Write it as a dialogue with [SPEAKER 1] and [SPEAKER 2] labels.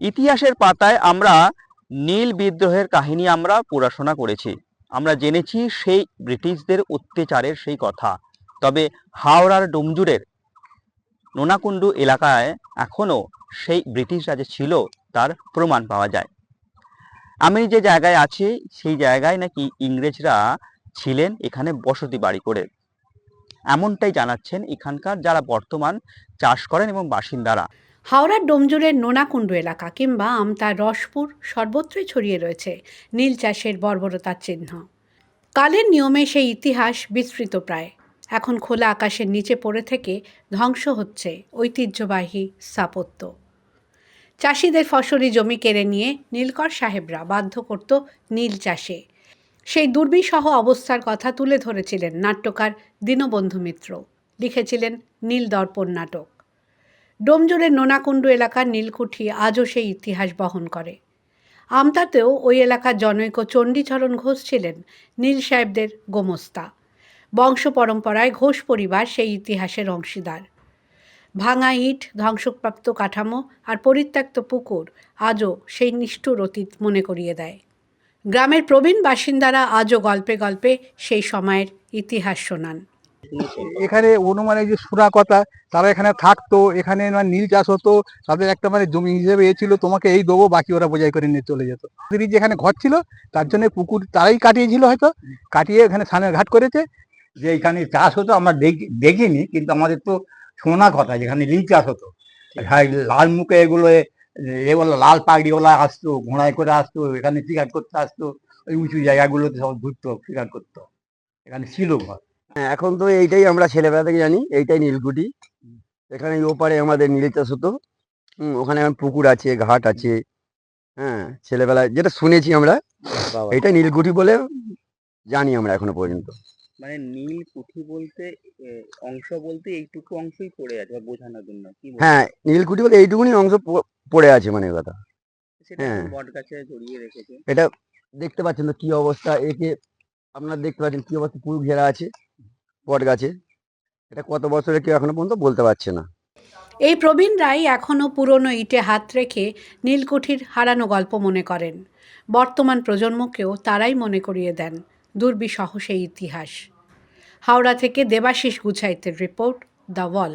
[SPEAKER 1] ইতিহাসের পাতায় আমরা নীল বিদ্রোহের কাহিনী আমরা পড়াশোনা করেছি। আমরা জেনেছি সেই ব্রিটিশদের অত্যাচারের সেই কথা। তবে হাওড়ার ডুমজুরের নোনাকুণ্ডু এলাকায় এখনও সেই ব্রিটিশ রাজে ছিল তার প্রমাণ পাওয়া যায়। আমি যে জায়গায় আছি, সেই জায়গায় নাকি ইংরেজরা ছিলেন এখানে বসতি বাড়ি করে। এমনটাই জানাচ্ছেন এখানকার যারা বর্তমান চাষ করেন এবং বাসিন্দারা।
[SPEAKER 2] হাওড়ার ডোমজুরের নোনাকুণ্ড এলাকা কিংবা আমতার রসপুর সর্বত্রই ছড়িয়ে রয়েছে নীল চাষের বর্বরতার চিহ্ন। কালের নিয়মে সেই ইতিহাস বিস্তৃত প্রায়। এখন খোলা আকাশের নিচে পড়ে থেকে ধ্বংস হচ্ছে ঐতিহ্যবাহী স্থাপত্য। চাষিদের ফসলি জমি কেড়ে নিয়ে নীলকর সাহেবরা বাধ্য করত নীল চাষে। সেই দুর্বিসহ অবস্থার কথা তুলে ধরেছিলেন নাট্যকার দীনবন্ধু মিত্র। লিখেছিলেন নীল দর্পণ নাটক। ডোমজুরের নোনাকুণ্ডু এলাকার নীলকুঠি আজও সেই ইতিহাস বহন করে। আমতাতেও ওই এলাকার জনৈক চণ্ডীচরণ ঘোষ ছিলেন নীল সাহেবদের গোমস্তা। বংশ পরম্পরায় ঘোষ পরিবার সেই ইতিহাসের অংশীদার। ভাঙা ইট, ধ্বংসপ্রাপ্ত কাঠামো আর পরিত্যক্ত পুকুর আজও সেই নিষ্ঠুর অতীত মনে করিয়ে দেয়। গ্রামের প্রবীণ বাসিন্দারা আজও গল্পে গল্পে সেই সময়ের ইতিহাস শোনান।
[SPEAKER 3] এখানে অনুমানে যে সুরা কথা তারা এখানে থাকতো এখানে নীল চাষ হতো তাদের একটা মানে জমি হিসেবে এ ছিল তোমাকে এই দেবো বাকি ওরা বোঝাই করে নিয়ে চলে যেত। যেখানে ঘর ছিল তার জন্য পুকুর তারাই কাটিয়েছিল হয়তো কাটিয়ে এখানে স্নানের ঘাট করেছে।
[SPEAKER 4] যে এখানে চাষ হতো আমরা দেখি- দেখিনি কিন্তু আমাদের তো শোনা কথা যেখানে নীল চাষ হতো। হ্যাঁ লাল মুখে এগুলো এগুলো লাল পাগড়িওয়ালা আসতো ঘোড়ায় করে আসতো এখানে শিকার করতে আসতো ওই উঁচু জায়গাগুলোতে সব ঘুরতো শিকার করতো। এখানে ছিল ঘর।
[SPEAKER 5] হ্যাঁ এখন তো এইটাই আমরা ছেলেবেলা থেকে জানি এইটাই নীলকুঠি। এখানে ওপারে আমাদের নীল চাষ হতো হুম, ওখানে পুকুর আছে ঘাট আছে। হ্যাঁ ছেলেবেলায় যেটা শুনেছি আমরা এইটাই নীলকুঠি বলে জানি আমরা এখনও পর্যন্ত।
[SPEAKER 1] মানে নীল পুঁথি বলতে অংশ বলতে এইটুকু অংশই পড়ে আছে বোঝানোর জন্য কি
[SPEAKER 5] হ্যাঁ নীলকুঠি বলে এইটুকুনি অংশ পড়ে আছে মানে কথা।
[SPEAKER 1] সেটা
[SPEAKER 5] হ্যাঁ।
[SPEAKER 1] বট গাছে জড়িয়ে রেখেছে।
[SPEAKER 5] এটা দেখতে পাচ্ছেন তো কি অবস্থা একে আপনারা দেখতে পাচ্ছেন কি অবস্থা পুরো ঘেরা আছে। বট গাছে। এটা কত বছরে কেউ এখনও পর্যন্ত বলতে পারছে না।
[SPEAKER 2] এই প্রবীণ রায় এখনও পুরনো ইটে হাত রেখে নীলকুঠির হারানো গল্প মনে করেন। বর্তমান প্রজন্মকেও তারাই মনে করিয়ে দেন দুর্বিসহ সেই ইতিহাস। হাওড়া থেকে দেবাশিস গুছাইতের রিপোর্ট দ্য ওয়াল।